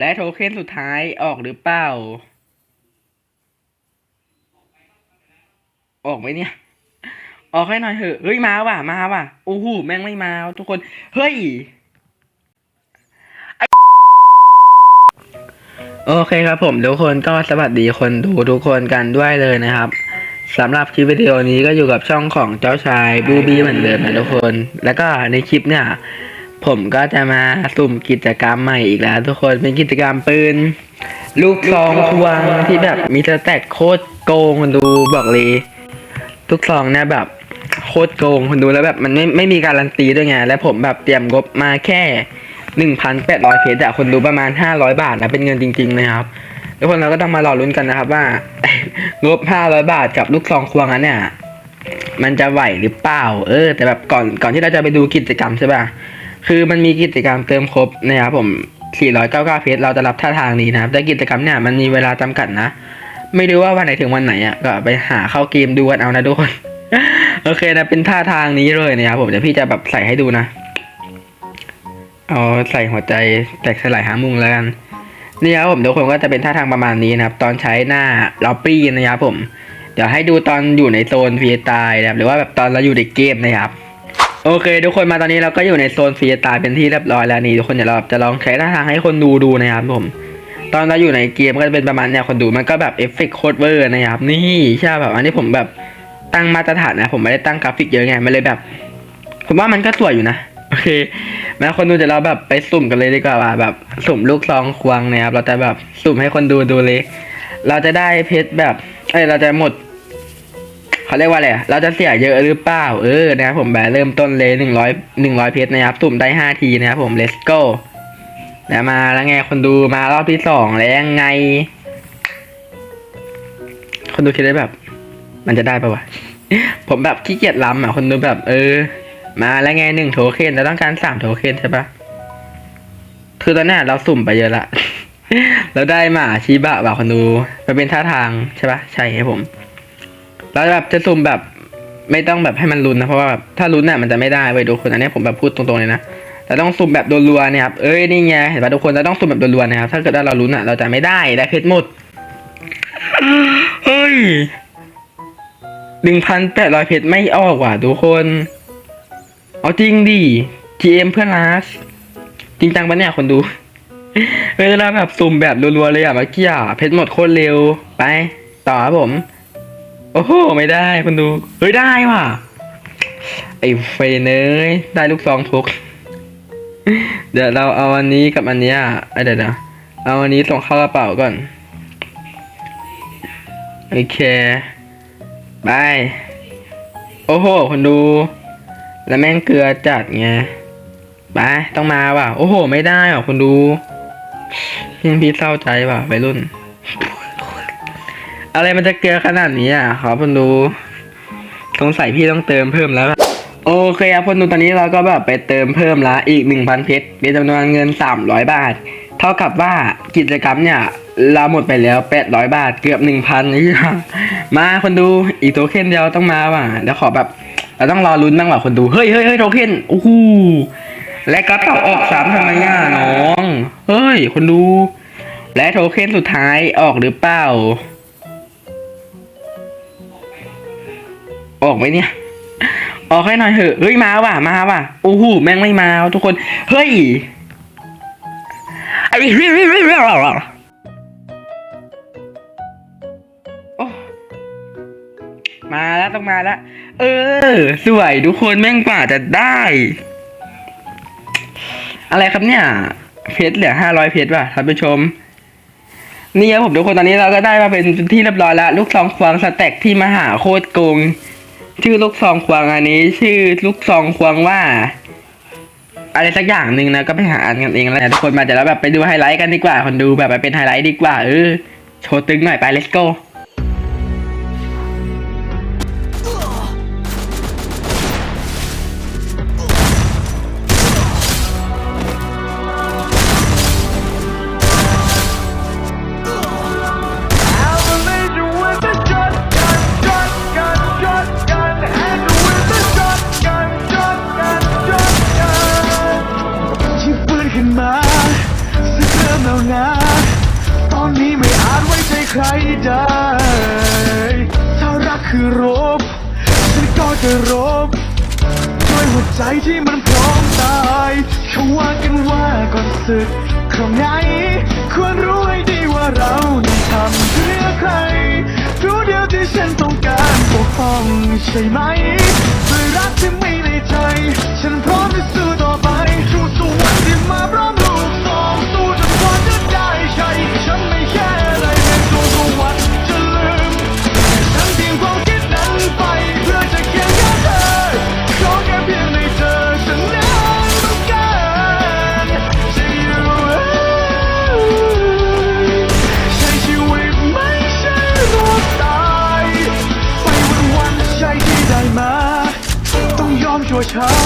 และโทเค็นสุดท้ายออกหรือเปล่า ออกไหมเนี่ย ออกให้หน่อยเถอะ เฮ้ยมาว่ะ มาว่ะ โอ้โห แม่งไม่มาทุกคน เฮ้ยโอเคครับผมทุกคนก็สวัสดีคนดูทุกคนกันด้วยเลยนะครับสำหรับคลิปวิดีโอนี้ก็อยู่กับช่องของเจ้าชายบูบี้เหมือนเดิมนะทุกคน แล้วก็ในคลิปเนี่ย ผมก็จะมาสุ่มกิจกรรมใหม่อีกแล้ว ทุกคนเป็นกิจกรรมปืน ลูกซองควงที่แบบมีสแต็กโคตรโกงคนดูบอกเลยทุกซองเนี่ยแบบโคตรโกงคนดูแล้วแบบมันไม่ไม่มีการันตีด้วยไงและผมแบบเตรียมงบมาแค่หนึ่งพันแปดร้อยเพจอะคนดูประมาณห้าร้อยบาทนะเป็นเงินจริงๆนะครับทุกคนเราก็ต้องมารอลุ้นกันนะครับว่างบห้าร้อยบาทกับลูกซองควงนั้นเนี่ยมันจะไหวหรือเปล่า เออ แต่แบบก่อนก่อนที่เราจะไปดูกิจกรรมใช่ป่ะ คือมันมีกิจกรรมเติมครบนะครับผม 499 เพชรเราจะรับท่าทางนี้นะครับแต่กิจกรรมเนี่ยมันมีเวลาจำกัดนะ ไม่รู้ว่าวันไหนถึงวันไหนอะก็ไปหาเข้าเกมดูกันเอานะทุกคนโอเคนะเป็นท่าทางนี้เลยนะครับผมเดี๋ยวพี่จะแบบใส่ให้ดูนะเอาใส่หัวใจแตกสลายหามุงแล้วกันนี่ครับผมทุกคนก็จะเป็นท่าทางประมาณนี้นะครับ ตอนใช้หน้าล็อบบี้นะครับผม เดี๋ยวให้ดูตอนอยู่ในโซนฟรีสไตล์นะครับหรือว่าแบบตอนเราอยู่ในเกมนะครับ โอเค ทุกคนมาตอนนี้เราก็อยู่ในโซนฟรีสไตล์เป็นที่เรียบร้อยแล้วนี่ทุกคนเดี๋ยวเราจะลองใช้ท่าทางให้คนดูดูนะครับผม ตอนเราอยู่ในเกมก็จะเป็นประมาณเนี่ยคนดูมันก็แบบเอฟเฟกต์โคตรเวอร์นะครับ นี่ใช่แบบอันนี้ผมแบบตั้งมาตรฐานนะ ผมไม่ได้ตั้งกราฟิกเยอะไงมันเลยแบบ ผมว่ามันก็สวยอยู่นะโอเคแม้คนดูเดี๋ยวเราแบบไปสุ่มกันเลยดีกว่าว่าแบบสุ่มลูกซองควงนะครับเราจะแบบสุ่มให้คนดูดูเลย เราจะได้เพชรแบบเอ้ยเราจะหมด เขาเรียกว่าอะไรเราจะเสียเยอะหรือเปล่า เออนะครับผมแบบเริ่มต้นเลยหนึ่งร้อยหนึ่งร้อยเพชรนะครับสุ่มได้ห้าทีนะครับผม let's go แล้มาแล้วไงคนดูมารอบที่สองแล้วยังไง คนดูคิดได้แบบ มันจะได้ปะวะ ผมแบบขี้เกียจล้ำอะ คนดูแบบ เออ มาแล้วไงหนึ่งโทเค็นเราต้องการสามโทเค็นใช่ปะคือตอนนี้เราสุ่มไปเยอะละเราได้หมาชิบะว่ะคนดูมันเป็นท่าทางใช่ปะใช่ครับผม เราแบบจะสุ่มแบบไม่ต้องแบบให้มันลุ้นนะเพราะว่าแบบถ้าลุ้นน่ะมันจะไม่ได้เว้ยทุกคนอันนี้ผมแบบพูดตรงๆเลยนะแต่ต้องสุ่มแบบรัวๆเนี่ยครับเอ้ยนี่ไงเห็นป่ะทุกคนเราต้องสุ่มแบบรัวๆนะครับถ้าเกิดว่าเราลุ้นอะเราจะไม่ได้ได้เพชรหมดเฮ้ยหนึ่งพันแปดร้อยเพชรไม่ออกว่ะทุกคน เอาจริงดิ GM เพื่อนรักจริงจังปะเนี่ยคนดูเวลาแบบสุ่มแบบรัวๆเลยอะเมื่อกี้อะเพชรหมดโคตรเร็วไป ต่อครับผม โอ้โหไม่ได้คนดู เฮ้ยได้ว่ะ ไอ้เฟยเนยได้ลูกซองพก เดี๋ยวเราเอาอันนี้กับอันเนี้ยไอ้เดี๋ยวนะเอาอันนี้ส่งเข้ากระเป๋าก่อน โอเคบายโอ้โห คนดู แล้วแม่งเกลือจัดไงไปต้องมาว่ะ โอ้โห ไม่ได้ว่ะ คนดูพี่พี่เศร้าใจว่ะวัยรุ่น อะไรมันจะเกลือขนาดนี้อะขอคนดูสงสัยพี่ต้องเติมเพิ่มแล้ว โอเคครับคนดูตอนนี้เราก็แบบไปเติมเพิ่มละอีกหนึ่งพันเพชรเป็นจำนวนเงินสามร้อยบาท เท่ากับว่ากิจกรรมเนี่ยเราหมดไปแล้วแปดร้อยบาทเกือบหนึ่งพันนี่มาคนดูอีกโทเค็นเดียวต้องมาว่ะเดี๋ยวขอแบบเราต้องรอลุ้นบ้างว่ะคนดูเฮ้ยเฮ้ยเฮ้ยโทเค็นโอ้โหและกระเป๋าออกสามทำไมอะน้อง เฮ้ย คนดู และโทเค็นสุดท้ายออกหรือเปล่า ออกไหมเนี่ย ออกให้หน่อยเถอะ เฮ้ยมาว่ะ มาว่ะ โอ้โหแม่งไม่มาทุกคน เฮ้ย ไอ้เฮ้ยเฮ้ยเฮ้ยเฮ้ยโอ้มาแล้วต้องมาแล้ว เออ สวยทุกคนแม่งกว่าจะได้ อะไรครับเนี่ย เพชรเหลือห้าร้อยเพชรว่ะท่านผู้ชมนี่ครับผมทุกคนตอนนี้เราก็ได้มาเป็นที่เรียบร้อยแล้ว ลูกซองควงสแต็กที่มหาโคตรโกง ชื่อลูกซองควงอันนี้ ชื่อลูกซองควงว่า อะไรสักอย่างหนึ่งนะก็ไปหาอ่านกันเองแล้วนะทุกคนมาเดี๋ยวเราแบบไปดูไฮไลท์กันดีกว่าคนดูแบบไปเป็นไฮไลท์ดีกว่าเออโชว์ตึงหน่อยไป let's go คือรบฉันก็จะรบด้วยหัวใจที่มันพร้อมตายเขาว่ากันว่าก่อนศึกคราวไหนควรรู้ให้ดีว่าเรานั้ทำเพื่อใครรู้เดียวที่ฉันต้องการปกป้องใช่ไหมด้วยรักที่มีา